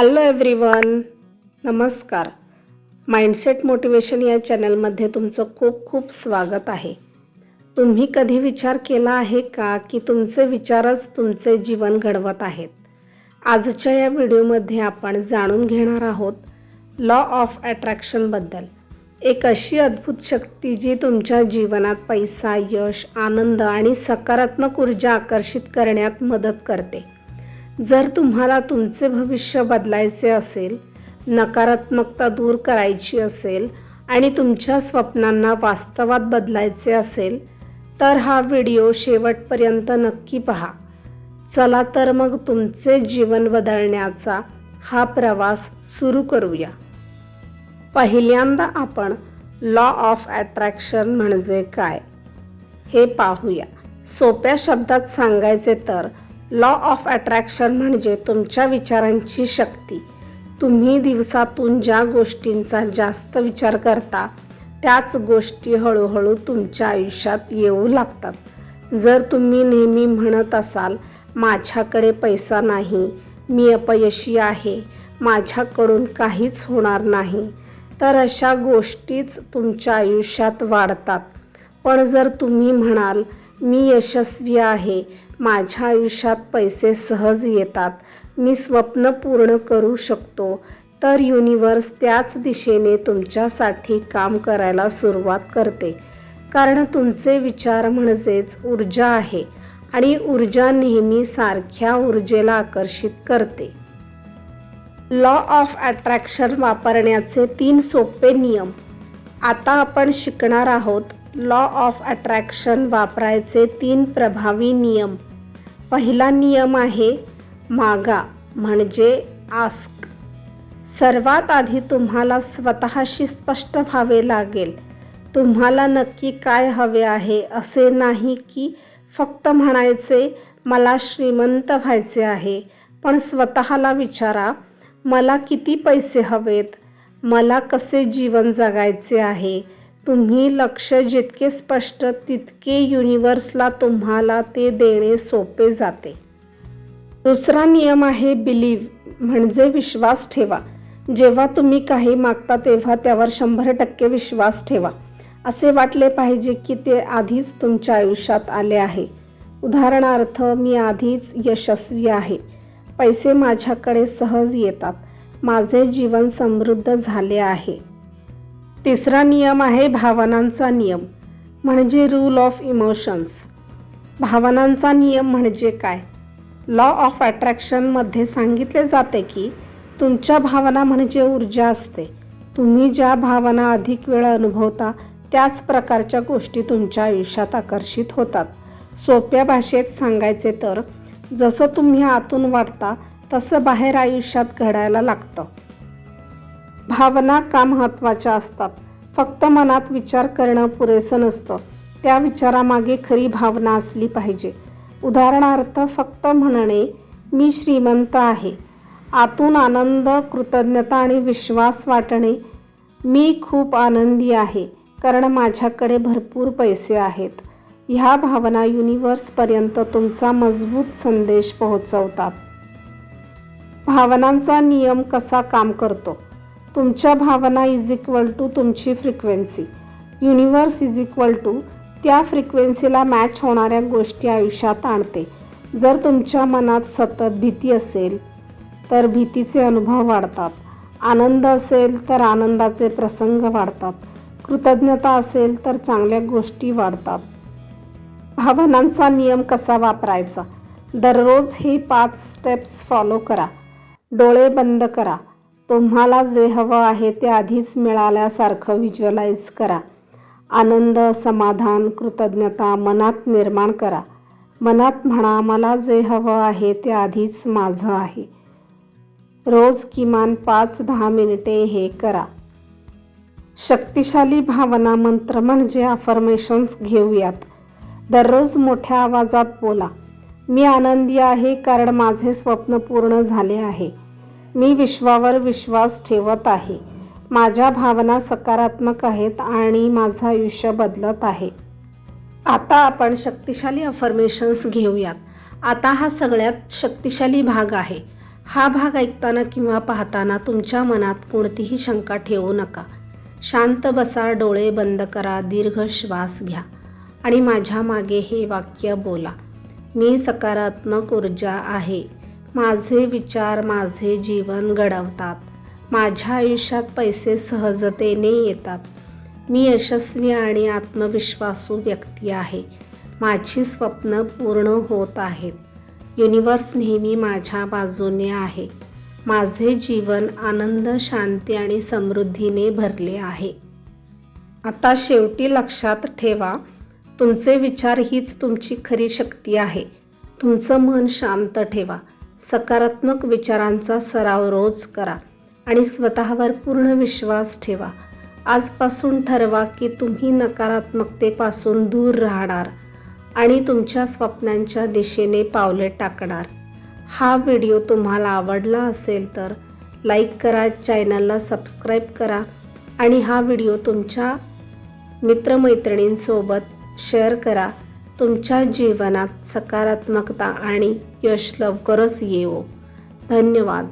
Hello everyone नमस्कार. Mindset motivation या चॅनलमध्ये तुमचं खूप खूप स्वागत आहे. तुम्ही कधी विचार केला आहे का की तुमचे विचारच तुमचे जीवन घडवत आहेत? आजच्या या व्हिडिओमध्ये आपण जाणून घेणार आहोत लॉ ऑफ अट्रॅक्शनबद्दल एक अशी अद्भुत शक्ती जी तुमच्या जीवनात पैसा यश आनंद आणि सकारात्मक ऊर्जा आकर्षित करण्यात मदत करते. जर तुम्हाला तुमचे भविष्य बदलायचे असेल नकारात्मकता दूर करायची असेल आणि तुमच्या स्वप्नांना वास्तवात बदलायचे असेल तर हा व्हिडिओ शेवटपर्यंत नक्की पहा. चला तर मग तुमचे जीवन बदलण्याचा हा प्रवास सुरू करूया. पहिल्यांदा आपण लॉ ऑफ ॲट्रॅक्शन म्हणजे काय? हे पाहूया. सोप्या शब्दात सांगायचे तर लॉ ऑफ अट्रॅक्शन म्हणजे तुमच्या विचारांची शक्ती. तुम्ही दिवसातून ज्या गोष्टींचा जास्त विचार करता त्याच गोष्टी हळूहळू तुमच्या आयुष्यात येऊ लागतात. जर तुम्ही नेहमी म्हणत असाल माझ्याकडे पैसा नाही मी अपयशी आहे माझ्याकडून काहीच होणार नाही तर अशा गोष्टीच तुमच्या आयुष्यात वाढतात. पण जर तुम्ही म्हणाल मी यशस्वी आहे माझ्या आयुष्यात पैसे सहज येतात. मी स्वप्न पूर्ण करू शकतो. तर युनिवर्स त्याच दिशेने तुमच्यासाठी काम करायला सुरुवात करते. कारण तुमचे विचार म्हणजेच ऊर्जा आहे आणि ऊर्जा नेहमी सारख्या ऊर्जेला आकर्षित करते. लॉ ऑफ अट्रॅक्शन वापरण्याचे तीन सोपे नियम. आता आपण शिकणार आहोत. लॉ ऑफ अट्रॅक्शन वापरायचे तीन प्रभावी नियम. पहिला नियम आहे मागा म्हणजे आस्क. सर्वात आधी तुम्हाला स्वतःशी स्पष्ट व्हावे लागेल. तुम्हाला नक्की काय हवे आहे असे नाही की फक्त म्हणायचे मला श्रीमंत व्हायचे आहे. पण स्वतःला विचारा मला किती पैसे हवेत? मला कसे जीवन जगायचे आहे? तुम्ही लक्ष जितके स्पष्ट तितके युनिवर्सला तुम्हाला ते देणे सोपे जाते. दुसरा नियम आहे बिलीव म्हणजे विश्वास ठेवा. जेव्हा तुम्ही काही मागता तेव्हा त्यावर शंभर टक्के विश्वास ठेवा. असे वाटले पाहिजे की ते आधीच तुमच्या आयुष्यात आले आहे. उदाहरणार्थ मी आधीच यशस्वी आहे. पैसे माझ्याकडे सहज येतात. माझे जीवन समृद्ध झाले आहे. तिसरा नियम आहे भावनांचा नियम म्हणजे रूल ऑफ इमोशन्स भावनांचा नियम म्हणजे काय? लॉ ऑफ अट्रॅक्शनमध्ये सांगितले जाते की तुमच्या भावना म्हणजे ऊर्जा असते. तुम्ही ज्या भावना अधिक वेळ अनुभवता त्याच प्रकारच्या गोष्टी तुमच्या आयुष्यात आकर्षित होतात. सोप्या भाषेत सांगायचे तर जसं तुम्ही आतून वाटता तसं बाहेर आयुष्यात घडायला लागतं. भावना का महत्त्वाच्या असतात? फक्त मनात विचार करणं पुरेसं नसतं. त्या विचारामागे खरी भावना असली पाहिजे. उदाहरणार्थ फक्त म्हणणे मी श्रीमंत आहे. आतून आनंद कृतज्ञता आणि विश्वास वाटणे मी खूप आनंदी आहे कारण माझ्याकडे भरपूर पैसे आहेत. ह्या भावना युनिवर्सपर्यंत तुमचा मजबूत संदेश पोहोचवतात. भावनांचा नियम कसा काम करतो? तुमच्या भावना इज इक्वल टू तुमची frequency universe is equal to त्या फ्रिक्वेन्सीला मॅच होणाऱ्या गोष्टी आयुष्यात आणते. जर तुमच्या मनात सतत भीती असेल तर भीतीचे अनुभव वाढतात. आनंद असेल तर आनंदाचे प्रसंग वाढतात. कृतज्ञता असेल तर चांगल्या गोष्टी वाढतात. भावनांचा नियम कसा वापरायचा? दररोज हे पाच स्टेप्स फॉलो करा. डोळे बंद करा. तुम्हाला जे हवं आहे ते आधीच मिळाल्यासारखं व्हिज्युअलाइज करा. आनंद समाधान कृतज्ञता मनात निर्माण करा. मनात म्हणा मला जे हवं आहे ते आधीच माझं आहे. रोज किमान पाच दहा मिनिटे हे करा. शक्तिशाली भावना मंत्र म्हणजे अफर्मेशन्स घेऊयात. दररोज मोठ्या आवाजात बोला. मी आनंदी आहे कारण माझे स्वप्न पूर्ण झाले आहे. मी विश्वावर विश्वास ठेवत आहे. माझ्या भावना सकारात्मक आहेत आणि माझं आयुष्य बदलत आहे. आता आपण शक्तिशाली अफर्मेशन्स घेऊयात. आता हा सगळ्यात शक्तिशाली भाग आहे. हा भाग ऐकताना किंवा पाहताना तुमच्या मनात कोणतीही शंका ठेवू नका. शांत बसा डोळे बंद करा दीर्घ श्वास घ्या आणि माझ्या मागे हे वाक्य बोला. मी सकारात्मक ऊर्जा आहे. माझे विचार माझे जीवन घडवतात. माझ्या आयुष्यात पैसे सहजतेने येतात. मी यशस्वी आणि आत्मविश्वासू व्यक्ती आहे. माझी स्वप्न पूर्ण होत आहेत. युनिवर्स नेहमी माझ्या बाजूने आहे. माझे जीवन आनंद शांती आणि समृद्धीने भरले आहे. आता शेवटी लक्षात ठेवा तुमचे विचार हीच तुमची खरी शक्ती आहे. तुमचं मन शांत ठेवा. सकारात्मक विचारांचा सराव रोज करा आणि स्वतःवर पूर्ण विश्वास ठेवा. आजपासून ठरवा की तुम्ही नकारात्मकतेपासून दूर राहणार आणि तुमच्या स्वप्नांच्या दिशेने पावले टाकणार. हा व्हिडिओ तुम्हाला आवडला असेल तर लाईक करा चॅनलला सबस्क्राईब करा आणि हा व्हिडिओ तुमच्या मित्रमैत्रिणींसोबत शेअर करा. तुमच्या जीवनात सकारात्मकता आणि यश लवकरच येवो. धन्यवाद.